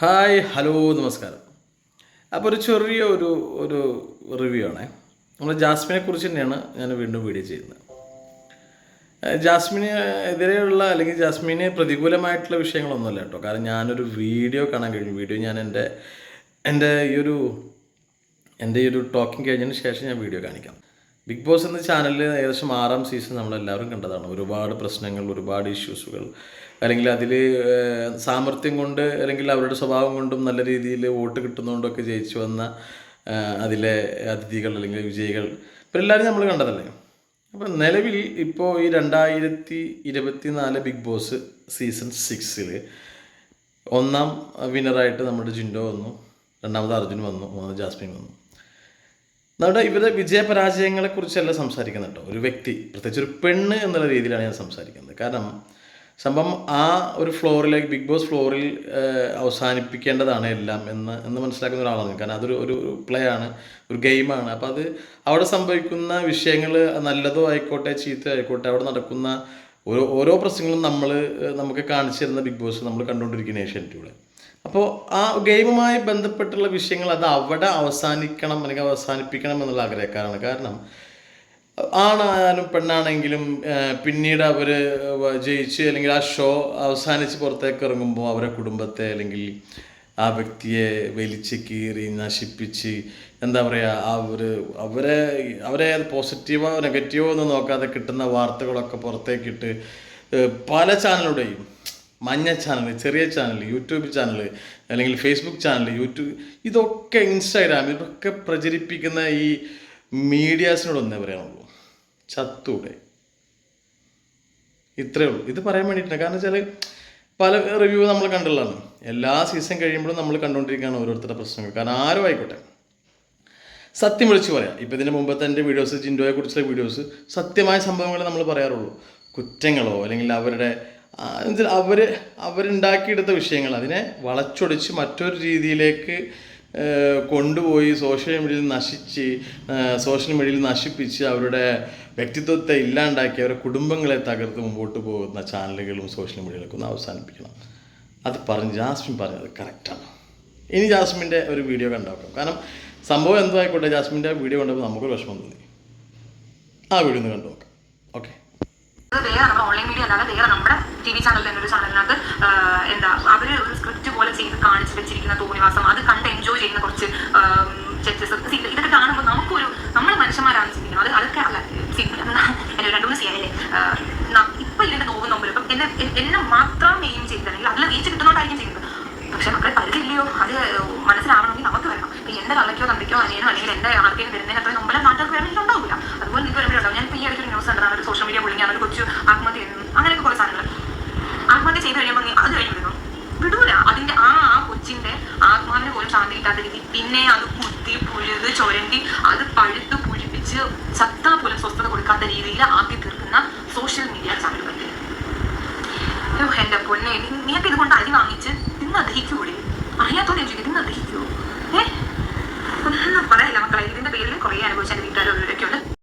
Hi hello നമസ്കാരം. അപ്പോൾ ഒരു ചെറിയ ഒരു ഒരു റിവ്യൂ ആണേ. നമ്മൾ ജാസ്മിനെ കുറിച്ച് തന്നെയാണ് ഞാൻ വീണ്ടും വീഡിയോ ചെയ്യുന്നത്. ജാസ്മിനെ എതിരെയുള്ള അല്ലെങ്കിൽ ജാസ്മിനെ പ്രതികൂലമായിട്ടുള്ള വിഷയങ്ങളൊന്നുമല്ല കേട്ടോ. കാരണം ഞാനൊരു വീഡിയോ കാണാൻ കഴിഞ്ഞു. വീഡിയോ ഞാൻ എന്റെ എന്റെ ഈ ഒരു എന്റെ ഈ ഒരു ടോക്കിംഗ് കഴിഞ്ഞതിന് ശേഷം ഞാൻ വീഡിയോ കാണിക്കാം. ബിഗ് ബോസ് എന്ന ചാനലിൽ ഏകദേശം ആറാം സീസൺ നമ്മളെല്ലാവരും കണ്ടതാണ്. ഒരുപാട് പ്രശ്നങ്ങൾ ഒരുപാട് ഇഷ്യൂസുകൾ അല്ലെങ്കിൽ അതിൽ സാമർത്ഥ്യം കൊണ്ട് അല്ലെങ്കിൽ അവരുടെ സ്വഭാവം കൊണ്ടും നല്ല രീതിയിൽ വോട്ട് കിട്ടുന്നതുകൊണ്ടൊക്കെ ജയിച്ചു വന്ന അതിലെ അതിഥികൾ അല്ലെങ്കിൽ വിജയികൾ. ഇപ്പം എല്ലാവരും നമ്മൾ കണ്ടതല്ലേ? അപ്പം നിലവിൽ ഇപ്പോൾ ഈ രണ്ടായിരത്തി ഇരുപത്തി നാല് ബിഗ് ബോസ് സീസൺ സിക്സിൽ ഒന്നാം വിന്നറായിട്ട് നമ്മുടെ ജിൻഡോ വന്നു. രണ്ടാമത് അർജുൻ വന്നു മൂന്നാമത് ജാസ്മിൻ വന്നു. നമ്മുടെ ഇവരുടെ വിജയപരാജയങ്ങളെ കുറിച്ചല്ല സംസാരിക്കുന്നത് കേട്ടോ ഒരു വ്യക്തി പ്രത്യേകിച്ച് ഒരു പെണ്ണ് എന്നുള്ള രീതിയിലാണ് ഞാൻ സംസാരിക്കുന്നത്. കാരണം സംഭവം ആ ഒരു ഫ്ലോറിലേക്ക് ബിഗ് ബോസ് ഫ്ലോറിൽ അവസാനിപ്പിക്കേണ്ടതാണ് എല്ലാം എന്ന് എന്ന് മനസ്സിലാക്കുന്ന ഒരാളാണ്. കാരണം അതൊരു ഒരു പ്ലേ ആണ് ഒരു ഗെയിമാണ് അപ്പോൾ അത് അവിടെ സംഭവിക്കുന്ന വിഷയങ്ങൾ നല്ലതോ ആയിക്കോട്ടെ ചീത്ത ആയിക്കോട്ടെ അവിടെ നടക്കുന്ന ഓരോ ഓരോ പ്രശ്നങ്ങളും നമ്മൾ നമുക്ക് കാണിച്ചു തരുന്ന ബിഗ് ബോസ് നമ്മൾ കണ്ടുകൊണ്ടിരിക്കുന്ന ഏഷ്യാനെറ്റിലൂടെ അപ്പോൾ ആ ഗെയിമുമായി ബന്ധപ്പെട്ടുള്ള വിഷയങ്ങൾ അത് അവിടെ അവസാനിക്കണം അല്ലെങ്കിൽ അവസാനിപ്പിക്കണം എന്നുള്ള ആഗ്രഹക്കാരാണ്. കാരണം ആണായാലും പെണ്ണാണെങ്കിലും പിന്നീട് അവർ ജയിച്ച് അല്ലെങ്കിൽ ആ ഷോ അവസാനിച്ച് പുറത്തേക്ക് ഇറങ്ങുമ്പോൾ അവരെ കുടുംബത്തെ അല്ലെങ്കിൽ ആ വ്യക്തിയെ വലിച്ച് കീറി നശിപ്പിച്ച് എന്താ പറയുക അവർ അവരെ അവരെ പോസിറ്റീവോ നെഗറ്റീവോ ഒന്നും നോക്കാതെ കിട്ടുന്ന വാർത്തകളൊക്കെ പുറത്തേക്കിട്ട് പല ചാനലുടെയും മഞ്ഞ ചാനൽ ചെറിയ ചാനൽ യൂട്യൂബ് ചാനൽ അല്ലെങ്കിൽ ഫേസ്ബുക്ക് ചാനൽ യൂട്യൂബ് ഇതൊക്കെ ഇൻസ്റ്റാഗ്രാം ഇതൊക്കെ പ്രചരിപ്പിക്കുന്ന ഈ മീഡിയാസിനോട് ഒന്നേ പറയാനുള്ളൂ. ചത്തൂടെ. ഇത്രയേ ഉള്ളൂ. ഇത് പറയാൻ വേണ്ടിയിട്ടാണ്. കാരണം വെച്ചാൽ പല റിവ്യൂ നമ്മൾ കണ്ടുള്ളതാണ് എല്ലാ സീസൺ കഴിയുമ്പോഴും നമ്മൾ കണ്ടുകൊണ്ടിരിക്കുകയാണ് ഓരോരുത്തരുടെ പ്രശ്നങ്ങൾ. കാരണം ആരും ആയിക്കോട്ടെ. സത്യം വിളിച്ച് പറയാം. ഇപ്പം ഇതിന് മുമ്പത്തെ എന്റെ വീഡിയോസ് ജിൻഡോയെ കുറിച്ചുള്ള വീഡിയോസ് സത്യമായ സംഭവങ്ങൾ നമ്മൾ പറയാറുള്ളൂ. കുറ്റങ്ങളോ അല്ലെങ്കിൽ അവരുടെ അവർ അവരുണ്ടാക്കിയെടുത്ത വിഷയങ്ങൾ അതിനെ വളച്ചൊടിച്ച് മറ്റൊരു രീതിയിലേക്ക് കൊണ്ടുപോയി സോഷ്യൽ മീഡിയയിൽ നശിച്ച് സോഷ്യൽ മീഡിയയിൽ നശിപ്പിച്ച് അവരുടെ വ്യക്തിത്വത്തെ ഇല്ലാണ്ടാക്കി അവരുടെ കുടുംബങ്ങളെ തകർത്ത് മുമ്പോട്ട് പോകുന്ന ചാനലുകളും സോഷ്യൽ മീഡിയയിലൊക്കെ ഒന്ന് അവസാനിപ്പിക്കണം. അത് പറഞ്ഞ് ജാസ്മിൻ പറഞ്ഞത് കറക്റ്റാണ് ഇനി ജാസ്മിന്റെ ഒരു വീഡിയോ കണ്ടാക്കാം കാരണം സംഭവം എന്തോ ആയിക്കോട്ടെ ജാസ്മിന്റെ വീഡിയോ കണ്ടപ്പോൾ നമുക്കൊരു വിഷമം തോന്നി. ആ വീഡിയോ ഒന്ന് കണ്ടു നോക്കാം. ഓക്കെ ഓൺലൈൻ മീഡിയ അല്ലാതെ വേറെ നമ്മുടെ ടി വി ചാനലിൽ തന്നെ ഒരു ചാനലിനകത്ത് എന്താ അവർ ഒരു സ്ക്രിപ്റ്റ് പോലെ ചെയ്ത് കാണിച്ച് വെച്ചിരിക്കുന്ന തോന്നിവാസം അത് കണ്ട് എൻജോയ് ചെയ്യുന്ന കുറച്ച് ജഡ്ജസ് ഇതൊക്കെ കാണുമ്പോൾ നമുക്കൊരു നമ്മൾ മനുഷ്യന്മാരാണ് ചിന്തിക്കുന്നത് അത് അതൊക്കെ അല്ല see, എന്നെ രണ്ടു മൂന്ന് ചെയ്യാനല്ലേ ഇപ്പൊ ഇതിന്റെ നോവും നോമ്പലും ഇപ്പം എന്നെ എ- എന്നെ മാത്രം എയിം ചെയ്തിട്ടുണ്ടെങ്കിൽ അതിൽ റീച്ച് കിട്ടുന്നോണ്ടായിരിക്കും ചെയ്യുന്നത്. പക്ഷെ മക്കളെ പരിധിയില്ലയോ? അത് മനസ്സിലാവണമെങ്കിൽ നമുക്ക് വേണം. ഇപ്പൊ എന്റെ തള്ളയ്ക്കോ തമ്പിക്കോ അനിയനോ അല്ലെങ്കിൽ എന്റെ ആർക്കെങ്കിലും വരുന്നതിന് അത്രയും നമ്മളെ നാട്ടുകാർക്ക് വേണമെങ്കിൽ ഉണ്ടാവില്ല. അതുപോലെ നിങ്ങൾക്ക് വേറെ ഉണ്ടാവും ഞാൻ ഈ ഇടയ്ക്ക് ന്യൂസ് കണ്ടതാണ്. ഒരു സോഷ്യൽ മീഡിയ പുള്ളിങ്ങാണ് ഒരു കൊച്ചു ആത്മഹത്യ ചെയ്യുന്നു. അങ്ങനെയൊക്കെ കുറെ സാധനങ്ങൾ. ആത്മഹത്യ ചെയ്ത് കഴിയുമ്പോൾ അത് വിടുന്നു. വിടൂല. അതിന്റെ ആ ആ കൊച്ചിന്റെ ആത്മാവിന് പോലും ശാന്തി കിട്ടാത്ത രീതി പിന്നെ അത് കുത്തി പുഴുത് ചൊരണ്ടി അത് പഴുത്ത് പുഴിപ്പിച്ച് സത്താ പോലും സ്വസ്ഥത കൊടുക്കാത്ത രീതിയിൽ ആക്കി തീർക്കുന്ന he can read.